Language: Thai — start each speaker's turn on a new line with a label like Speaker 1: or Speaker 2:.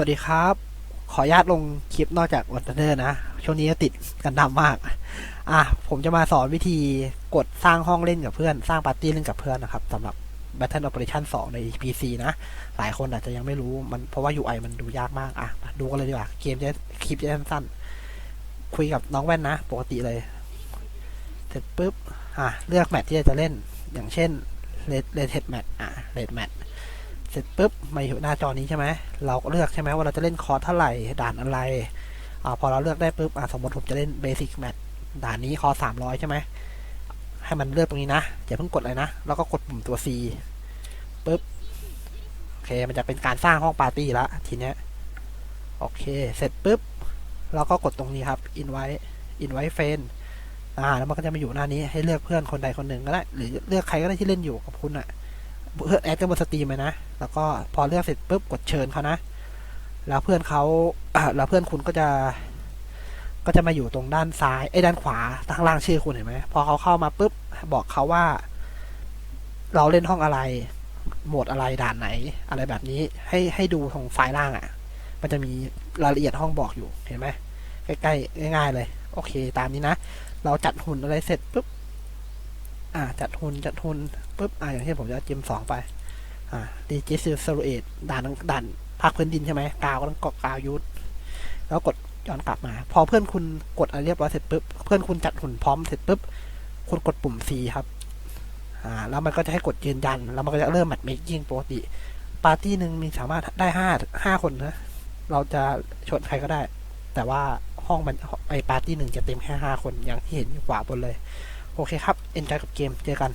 Speaker 1: สวัสดีครับ ขออนุญาตลงคลิปนอกจากวันเดอร์นะ ช่วงนี้ติดกันดำมาก อะ ผมจะมาสอนวิธีกดสร้างห้องเล่นกับเพื่อน สร้างปาร์ตี้เล่นกับเพื่อนนะครับสำหรับ Battle Operation 2 ใน PC นะ หลายคนอาจจะยังไม่รู้มันเพราะว่า UI มันดูยากมาก อะ ดูกันเลยดีกว่า เกมจะคลิปจะสั้นๆ คุยกับน้องแว่นนะ ปกติเลย เสร็จปุ๊บ อะ เลือกแมตช์ที่จะเล่น อย่างเช่น Red Red Head Match อะ Red Match เสร็จปุ๊บมาอยู่หน้าจอนี้ใช่ไหมเราก็เลือกใช่ไหมว่าเราจะเล่นคอร์สเท่าไหร่ด่านอะไรอ่าพอเราเลือกได้ปุ๊บอ่าสมมติผมจะเล่นเบสิกแมทด่านนี้คอสามร้อยใช่ไหมให้มันเลือกตรงนี้นะอย่าเพิ่งกดเลยนะ แล้วก็กดปุ่มตัว C ปุ๊บโอเคมันจะเป็นการสร้างห้องปาร์ตี้ละทีเนี้ยโอเค เสร็จปุ๊บเราก็กดตรงนี้ครับ invite invite friend อ่าแล้วมันก็จะมาอยู่หน้านี้ให้เลือกเพื่อนคนใดคนหนึ่งก็ได้ หรือเลือกใครก็ได้ที่เล่นอยู่กับคุณอะ เพื่อแอดกันบนสตรีมเลยนะ แล้วก็พอเลือกเสร็จปุ๊บกดเชิญเขานะ แล้วเพื่อนเขาแล้วเพื่อนคุณก็จะ ก็จะมาอยู่ตรงด้านซ้ายไอ้ด้านขวาข้างล่างชื่อคุณเห็นไหมพอเขาเข้ามาปุ๊บบอกเขาว่า เราเล่นห้องอะไร โหมดอะไรด่านไหน อะไรแบบนี้ ให้ให้ดูตรงไฟล์ล่างอะ่ะ มันจะมีรายละเอียดห้องบอกอยู่เห็นไหมใกล้ๆง่ายๆเลย โอเค ตามนี้นะ เราจัดหุ่นอะไรเสร็จปุ๊บ อ่าจัดหุ่นจัดหุ่นปุ๊บอ่าอย่างเช่นผมจะจิมสองไป อ่าดีจิซิลสโลเอตด่านด่านภาคพื้นดินใช่ไหมกาวก็ต้องกดกาวยุทธแล้วกดย้อนกลับมา พอเพื่อนคุณกดอะไรเรียบร้อยเสร็จปุ๊บเพื่อนคุณจัดหุ่นพร้อมเสร็จปุ๊บคุณกดปุ่ม C ครับอ่าแล้วมันก็จะให้กดยืนยัน แล้วมันก็จะเริ่มแมทเมคกิ้งปกติ ปาร์ตี้หนึ่งมีสามารถได้ห้าห้าคนนะเราจะชวนใครก็ได้ แต่ว่าห้องมันไอปาร์ตี้หนึ่งจะเต็มแค่ห้าคนอย่างที่เห็นอยู่ขวาบนเลย โอเคครับ เอนจอยกับเกม เจอกัน